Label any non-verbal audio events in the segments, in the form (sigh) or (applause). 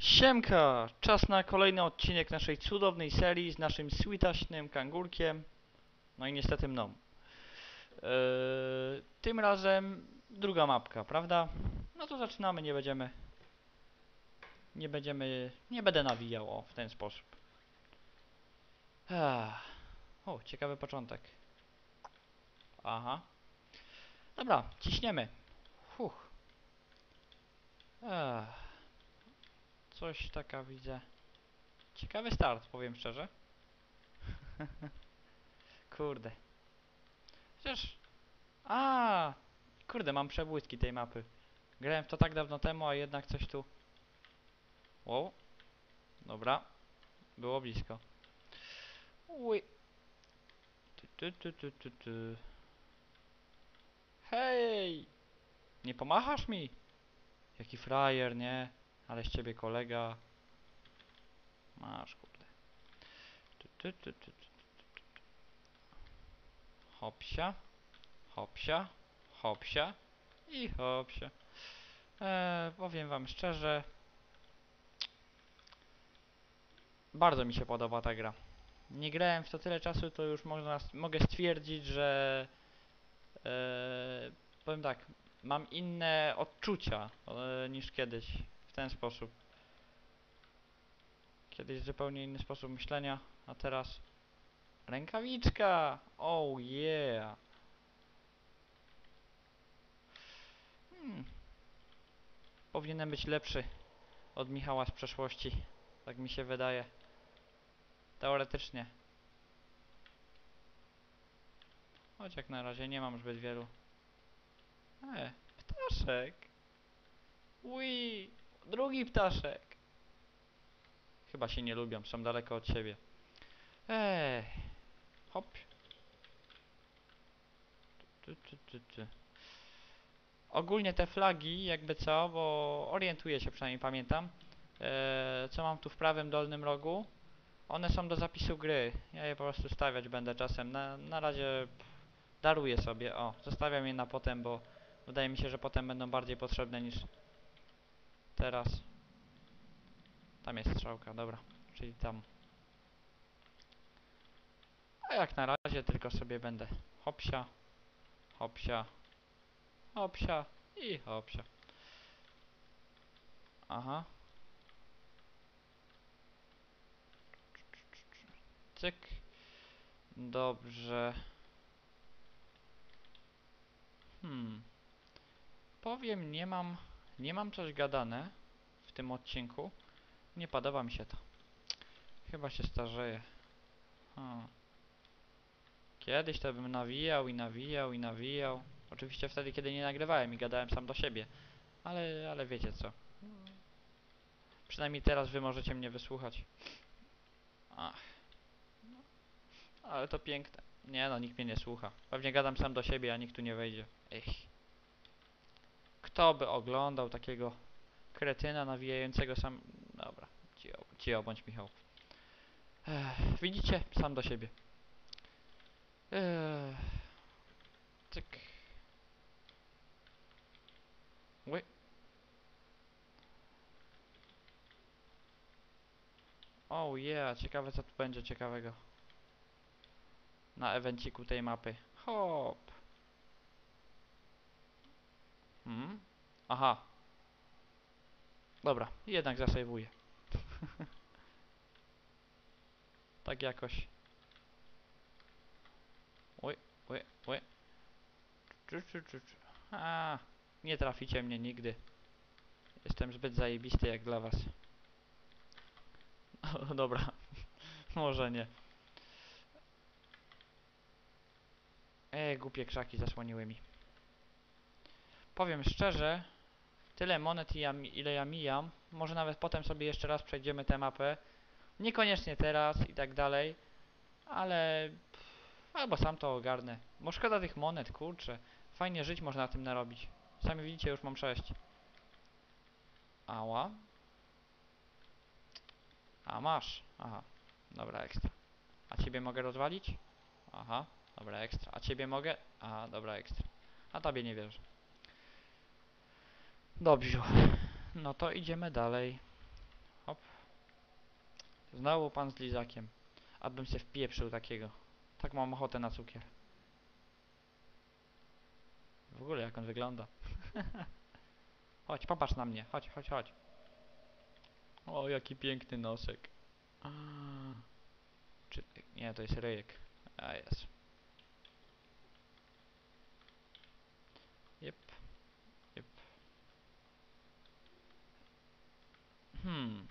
Siemka! Czas na kolejny odcinek naszej cudownej serii z naszym switaśnym kangurkiem. No i niestety mną. Eee, tym razem druga mapka, prawda? No to zaczynamy, nie będziemy... Nie będziemy... Nie będę nawijał, o, w ten sposób. O, ciekawy początek. Aha. Dobra, ciśniemy. Fuch. Ach. Coś taka widzę. Ciekawy start, powiem szczerze. (laughs) Kurde. Chociaż... A, Kurde, mam przebłyski tej mapy. Grałem w to tak dawno temu, a jednak coś tu... Wow. Dobra. Było blisko. Uj. Tu, tu, tu, tu, tu. Hej! Nie pomachasz mi? Jaki frajer, nie? Ale z ciebie kolega. Masz, kurde. Tu, tu, tu. Hopsia. Hopsia. Hopsia. I hopsia. Eee, powiem wam szczerze. Bardzo mi się podoba ta gra. Nie grałem w to tyle czasu, to już można, mogę stwierdzić, że eee, powiem tak, mam inne odczucia e, niż kiedyś w ten sposób. Kiedyś zupełnie inny sposób myślenia, a teraz rękawiczka! Oh yeah! Hmm. Powinienem być lepszy od Michała z przeszłości. Tak mi się wydaje. Teoretycznie. Choć jak na razie nie mam zbyt wielu. E, ptaszek! Ui, drugi ptaszek. Chyba się nie lubią, są daleko od siebie. Ej, hop. Tu, tu, tu, tu. Ogólnie te flagi, jakby co, bo orientuję się, przynajmniej pamiętam, e, co mam tu w prawym dolnym rogu. One są do zapisu gry. Ja je po prostu stawiać będę czasem. Na, na razie daruję sobie. O, zostawiam je na potem, bo wydaje mi się, że potem będą bardziej potrzebne niż teraz. Tam jest strzałka, dobra. Czyli tam. A jak na razie tylko sobie będę hopsia, hopsia, hopsia i hopsia. Aha. Cyk. Dobrze. Hmm. Powiem, nie mam, nie mam coś gadane w tym odcinku. Nie podoba mi się to. Chyba się starzeję. Hmm. Kiedyś to bym nawijał i nawijał i nawijał. Oczywiście wtedy, kiedy nie nagrywałem i gadałem sam do siebie. Ale, ale wiecie co. Przynajmniej teraz wy możecie mnie wysłuchać. Ach. Ale to piękne. Nie no, nikt mnie nie słucha. Pewnie gadam sam do siebie, a nikt tu nie wejdzie. Ech. Kto by oglądał takiego kretyna nawijającego sam... Dobra, ci, ob ci obądź Michał. Ech, widzicie? Sam do siebie. Ech. Cyk. Oh yeah, ciekawe co tu będzie ciekawego. Na evenciku tej mapy. Hop. Hmm? Aha. Dobra, jednak zasejwuję. (laughs) tak jakoś. Oj, oj, oj. A, nie traficie mnie nigdy. Jestem zbyt zajebisty jak dla was. (laughs) Dobra. (laughs) Może nie. Ej, głupie krzaki zasłoniły mi. Powiem szczerze, tyle monet ile ja mijam, może nawet potem sobie jeszcze raz przejdziemy tę mapę. Niekoniecznie teraz i tak dalej, ale albo sam to ogarnę. Bo szkoda tych monet, kurczę. Fajnie żyć można na tym narobić. Sami widzicie, już mam 6. Ała. A masz. Aha. Dobra, ekstra. A ciebie mogę rozwalić? Aha. Dobra, ekstra. A ciebie mogę? Aha, dobra, ekstra. A tobie nie wierzę. Dobrze. No to idziemy dalej. Hop. Znowu pan z lizakiem. Abym się wpieprzył takiego. Tak mam ochotę na cukier. W ogóle jak on wygląda. (laughs) chodź, popatrz na mnie. Chodź, chodź, chodź. O, jaki piękny nosek. Czy... Nie, to jest ryjek. A, jest. Jep. Jep. Hmm.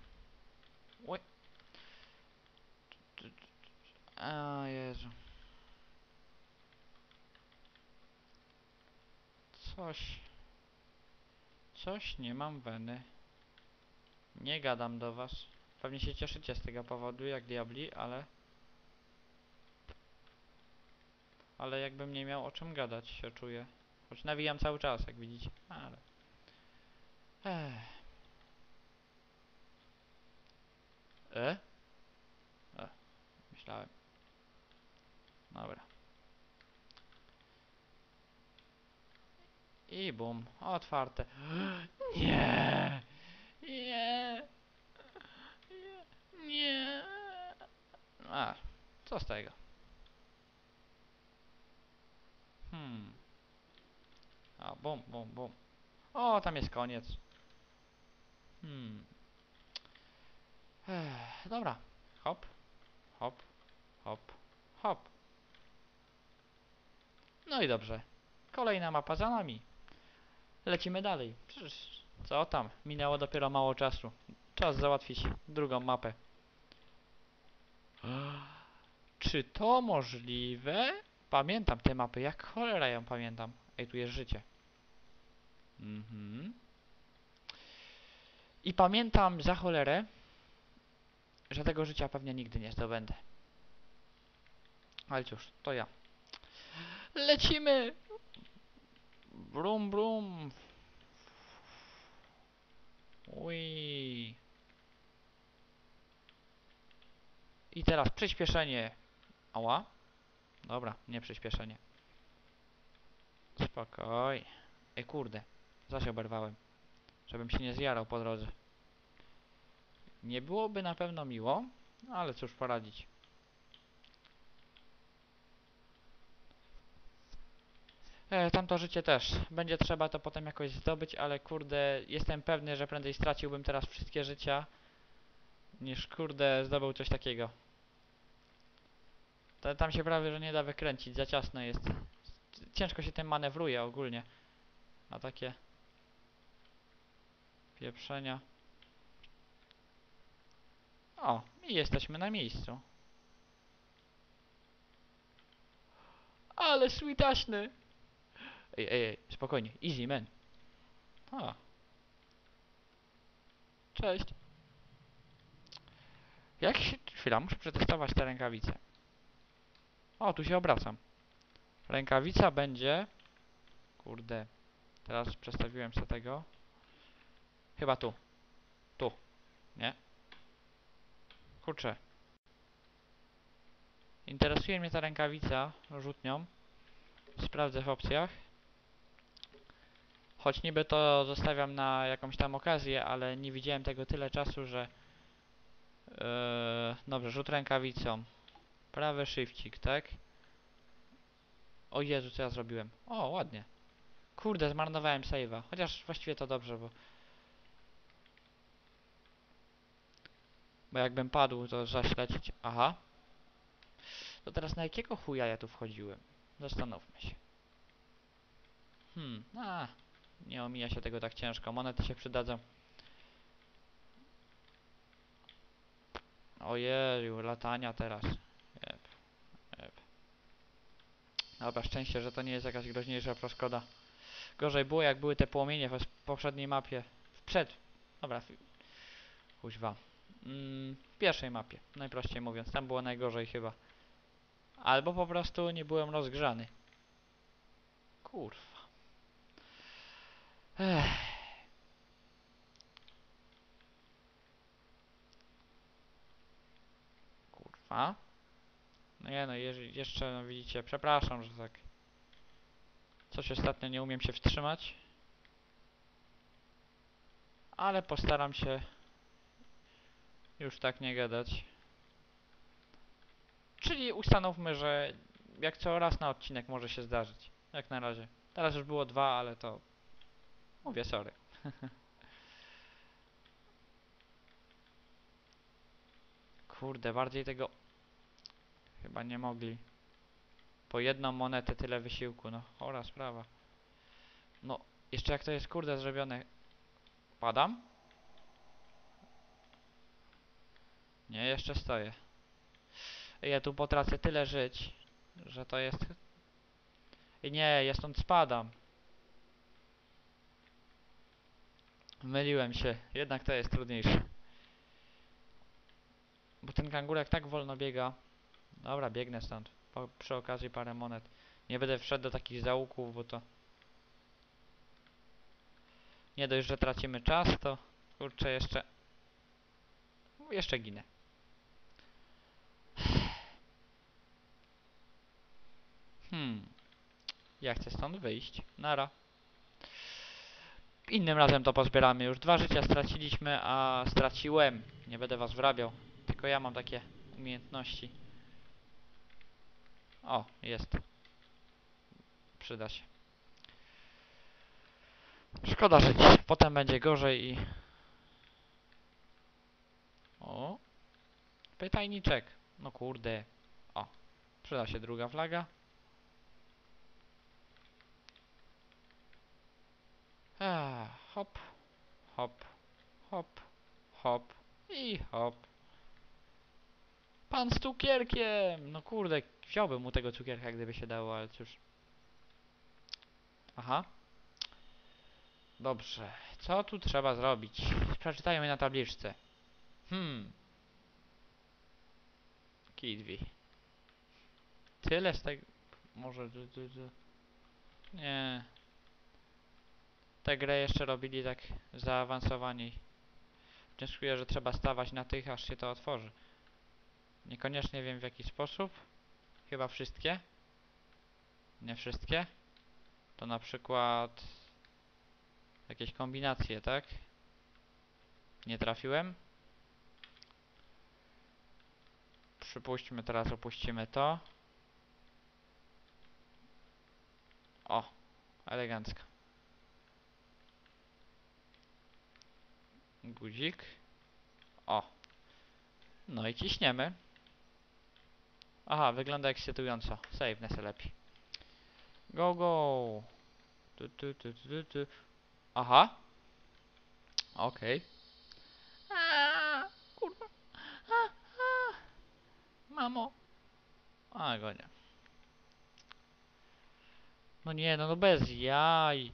Oj. A, Jezu. Coś. Coś nie mam weny. Nie gadam do was. Pewnie się cieszycie z tego powodu, jak diabli, ale... Ale jakbym nie miał o czym gadać, się czuję. Choć nawijam cały czas, jak widzicie. Ale... Ech. E? E. Myślałem. Dobra. I bum. Otwarte. (gasps) Nie! Nie! Nie! A, co z tego? Hmm. A, bum, bum, bum. O, tam jest koniec. Hmm. Dobra. Hop. Hop. Hop. Hop. No i dobrze. Kolejna mapa za nami. Lecimy dalej. Przecież co tam? Minęło dopiero mało czasu. Czas załatwić drugą mapę. Czy to możliwe? Pamiętam te mapy, jak cholera ją pamiętam. Ej, tu jest życie. Mhm. I pamiętam za cholerę, że tego życia pewnie nigdy nie zdobędę. Ale cóż, to ja. Lecimy! Brum, brum. Ui. I teraz przyspieszenie. Ała. Dobra, nie przyspieszenie. Spokoj. Ej, kurde. Zaś oberwałem. Żebym się nie zjarał po drodze. Nie byłoby na pewno miło, ale cóż poradzić. E, tamto życie też. Będzie trzeba to potem jakoś zdobyć, ale kurde, jestem pewny, że prędzej straciłbym teraz wszystkie życia, niż kurde zdobył coś takiego. Ta, tam się prawie, że nie da wykręcić, za ciasno jest. Ciężko się tym manewruje ogólnie. A takie pieprzenia. O, i jesteśmy na miejscu. Ale switaśny! Ej, ej, ej, spokojnie, easy man. A. Cześć. Jak się... Chwila, muszę przetestować te rękawice. O, tu się obracam. Rękawica będzie... Kurde. Teraz przestawiłem sobie tego. Chyba tu. Tu. Nie? Kurczę. Interesuje mnie ta rękawica rzutnią. Sprawdzę w opcjach. Choć niby to zostawiam na jakąś tam okazję, ale nie widziałem tego tyle czasu, że... Yy, dobrze, rzut rękawicą. Prawy shifcik, tak? O Jezu, co ja zrobiłem? O, ładnie. Kurde, zmarnowałem save'a. Chociaż właściwie to dobrze, bo... Bo jakbym padł, to zaślecić... Aha. To teraz na jakiego chuja ja tu wchodziłem? Zastanówmy się. Hmm, a, nie omija się tego tak ciężko. Monety się przydadzą. Ojeju, latania teraz. Jep, jep. Dobra, szczęście, że to nie jest jakaś groźniejsza przeszkoda. Gorzej było, jak były te płomienie w poprzedniej mapie. Przed. Dobra. Kuźwa. Mm, w pierwszej mapie, najprościej mówiąc. Tam było najgorzej chyba. Albo po prostu nie byłem rozgrzany. Kurwa. Ech. Kurwa. No nie no, jeszcze no widzicie, przepraszam, że tak. Coś ostatnio nie umiem się wstrzymać. Ale postaram się Już tak nie gadać. Czyli ustanówmy, że jak co raz na odcinek może się zdarzyć. Jak na razie. Teraz już było dwa, ale to... Mówię sorry. (laughs) Kurde, bardziej tego... Chyba nie mogli. Po jedną monetę tyle wysiłku, no chora sprawa. No, jeszcze jak to jest kurde zrobione. Padam? Nie, jeszcze stoję. Ja tu potracę tyle żyć, że to jest... Ej, Nie, ja stąd spadam. Myliłem się, jednak to jest trudniejsze. Bo ten kangurek tak wolno biega. Dobra, biegnę stąd. Po, przy okazji parę monet. Nie będę wszedł do takich zaułków, bo to... Nie dość, że tracimy czas, to kurczę jeszcze... Jeszcze ginę. Hmm. Ja chcę stąd wyjść. Nara. Innym razem to pozbieramy. Już dwa życia straciliśmy, a straciłem. Nie będę was wrabiał. Tylko ja mam takie umiejętności. O, jest. Przyda się. Szkoda żyć. Potem będzie gorzej i... O. Pytajniczek. No kurde. O. Przyda się druga flaga. A, hop, hop, hop, hop i hop. Pan z cukierkiem! No kurde, wziąłbym mu tego cukierka, gdyby się dało, ale cóż. Aha. Dobrze, co tu trzeba zrobić? Przeczytajmy na tabliczce. Hmm. Kidwi. Tyle z tego... Może... Nie. Tę grę jeszcze robili tak zaawansowani. Wnioskuję, że trzeba stawać na tych, aż się to otworzy. Niekoniecznie wiem w jaki sposób. Chyba wszystkie. Nie wszystkie. To na przykład jakieś kombinacje, tak? Nie trafiłem. Przypuśćmy teraz, opuścimy to. O, elegancko. Guzik. O. No i ciśniemy. Aha, wygląda ekscytująco. Save se lepiej. Go, go. Tu, tu, tu, tu, tu. Aha. Okej. Aaa, Kurwa. A, a. Mamo. A, go nie. No nie, no, no bez jaj.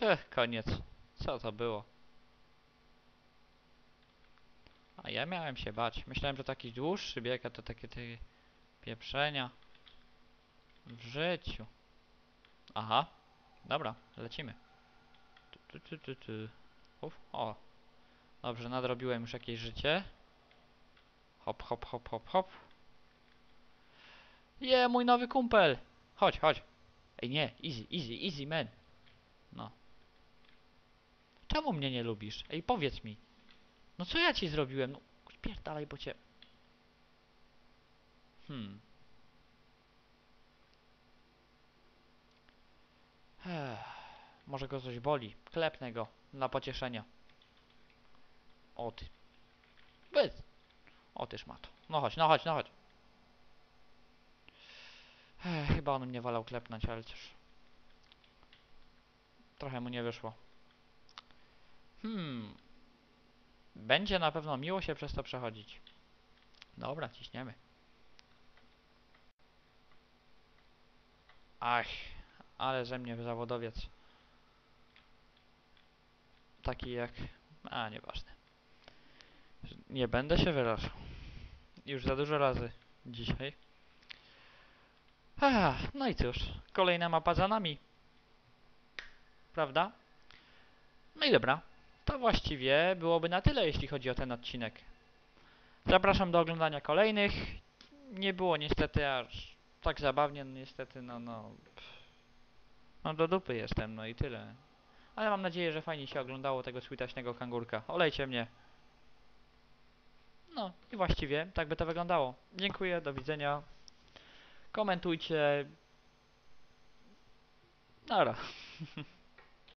Pff, koniec. Co to było? A ja miałem się bać. Myślałem, że taki dłuższy bieg, a to takie te pieprzenia. W życiu. Aha. Dobra, lecimy. Tu, tu, tu, tu. Uf, o. Dobrze, nadrobiłem już jakieś życie. Hop, hop, hop, hop, hop. Je, mój nowy kumpel. Chodź, chodź. Ej, nie, easy, easy, easy, man. Czemu mnie nie lubisz? Ej, powiedz mi. No co ja ci zrobiłem? No, spierdalaj, bo cię... Hmm. Ech, może go coś boli. Klepnę go dla pocieszenia. O ty. Bez. O ty szmato. No chodź, no chodź, no chodź. Ech, chyba on mnie wolał klepnąć, ale cóż. Trochę mu nie wyszło. Hmm. Będzie na pewno miło się przez to przechodzić. Dobra, ciśniemy. Ach, ale ze mnie zawodowiec. Taki jak... A, nieważne. Nie będę się wyrażał. Już za dużo razy dzisiaj. A, no i cóż, kolejna mapa za nami. Prawda? No i dobra. To właściwie byłoby na tyle, jeśli chodzi o ten odcinek. Zapraszam do oglądania kolejnych. Nie było niestety aż tak zabawnie, no niestety, no, no... No do dupy jestem, no i tyle. Ale mam nadzieję, że fajnie się oglądało tego słitaśnego kangurka. Olejcie mnie. No i właściwie tak by to wyglądało. Dziękuję, do widzenia. Komentujcie. Nara. (laughs)